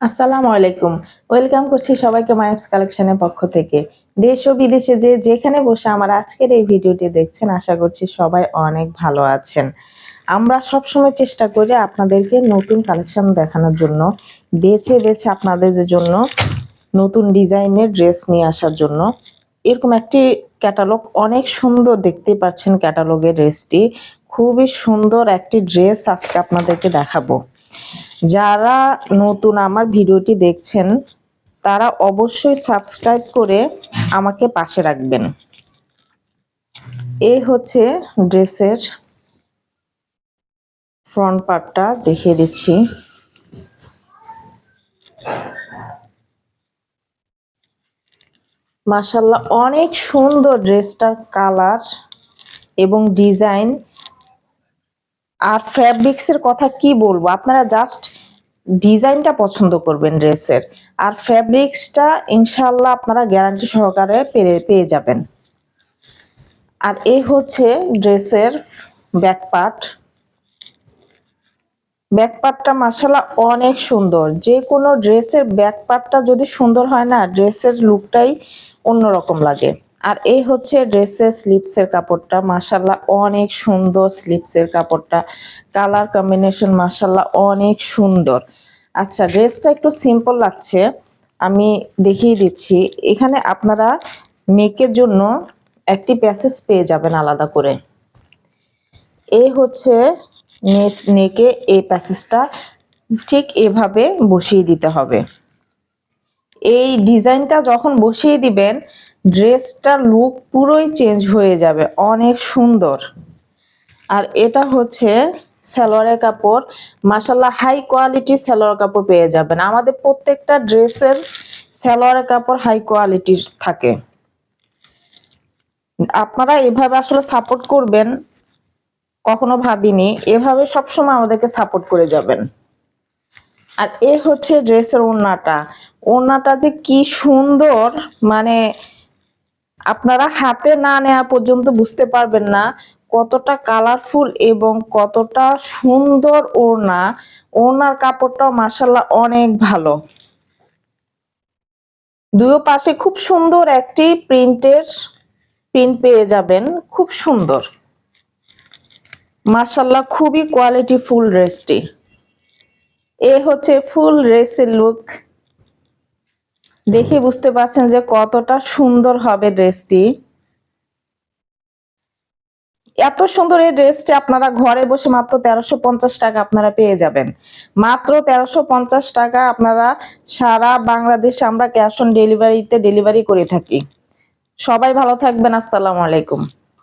আসসালামু আলাইকুম। ওয়েলকাম করছি সবাইকে মায়াপস কালেকশনের পক্ষ থেকে। দেশ ও বিদেশে যে যেখানে বসে আমার আজকের এই ভিডিওটি দেখছেন, আশা করছি সবাই অনেক ভালো আছেন। আমরা সবসময় চেষ্টা করি আপনাদেরকে নতুন কালেকশন দেখানোর জন্য, বেছে বেছে আপনাদের জন্য নতুন ডিজাইনের ড্রেস নিয়ে আসার জন্য। এরকম একটি ক্যাটালগ অনেক সুন্দর দেখতে পাচ্ছেন ক্যাটালগের ড্রেসটি। খুবই সুন্দর একটি ড্রেস আজকে আপনাদেরকে দেখাবো। যারা নতুন আমার ভিডিওটি দেখছেন, তারা অবশ্যই সাবস্ক্রাইব করে আমাকে পাশে রাখবেন। এই হচ্ছে ড্রেসের ফ্রন্ট পার্টটা দেখিয়ে দিচ্ছি। মাসাল্লাহ অনেক সুন্দর ড্রেসটার কালার এবং ডিজাইন আর ফ্যাব্রিক্সের কথা কি বলব? আপনারা জাস্ট ডিজাইনটা পছন্দ করবেন ড্রেসের আর ফ্যাব্রিক্সটা ইনশাল্লাহ আপনারা গ্যারান্টি সহকারে পেয়ে পেয়ে যাবেন। আর এই হচ্ছে ড্রেসের ব্যাক পার্ট ব্যাক অনেক সুন্দর। যে কোনো ড্রেসের ব্যাক পার্টটা যদি সুন্দর হয় না ড্রেসের লুকটাই অন্যরকম লাগে। আর এই হচ্ছে ড্রেসের স্লিপসের কাপড়টা মাসাল্লাহ অনেক সুন্দর স্লিপসের কাপড়টা। কালার কম্বিনেশন মাসাল্লাহ অনেক সুন্দর। আচ্ছা ড্রেসটা একটু সিম্পল লাগছে, আমি দেখিয়ে দিচ্ছি। এখানে আপনারা নেকের জন্য একটি প্যাসেজ পেয়ে যাবেন আলাদা করে। এই হচ্ছে নেকে এই প্যাসেজটা ঠিক এভাবে বসিয়ে দিতে হবে। এই ডিজাইনটা যখন বসিয়ে দিবেন ড্রেসটার লুক পুরোই চেঞ্জ হয়ে যাবে, অনেক সুন্দর। আর এটা হচ্ছে সালোয়ারের কাপড়। মাসাল্লাহ হাই কোয়ালিটি সালোয়ার কাপড় পেয়ে যাবেন। আমাদের প্রত্যেকটা ড্রেসের সালোয়ারের কাপড় হাই কোয়ালিটির থাকে। আপনারা এভাবে আসলে সাপোর্ট করবেন, কখনো ভাবিনি। এভাবে সবসময় আমাদেরকে সাপোর্ট করে যাবেন। আর এ হচ্ছে ড্রেসের ওড়নাটা। ওড়নাটা যে কি সুন্দর মানে আপনারা হাতে না নেওয়া পর্যন্ত বুঝতে পারবেন না কতটা কালারফুল এবং কতটা সুন্দর ওড়না। ওড়নার কাপড়টাও মাসাল্লাহ অনেক ভালো। দুয়ো পাশে খুব সুন্দর একটি প্রিন্টের প্রিন্ট পেয়ে যাবেন, খুব সুন্দর। মাসাল্লাহ খুবই কোয়ালিটি ফুল ড্রেসটি এ হচ্ছে ফুল ড্রেসের লুক দেখে বুঝতে পারছেন যে কতটা সুন্দর হবে ড্রেসটি। এত সুন্দর এই ড্রেসটি আপনারা ঘরে বসে মাত্র তেরোশো পঞ্চাশ টাকা আপনারা পেয়ে যাবেন। মাত্র তেরোশো পঞ্চাশ টাকা আপনারা সারা বাংলাদেশে আমরা ক্যাশ অন ডেলিভারিতে ডেলিভারি করে থাকি। সবাই ভালো থাকবেন, আসসালামু আলাইকুম।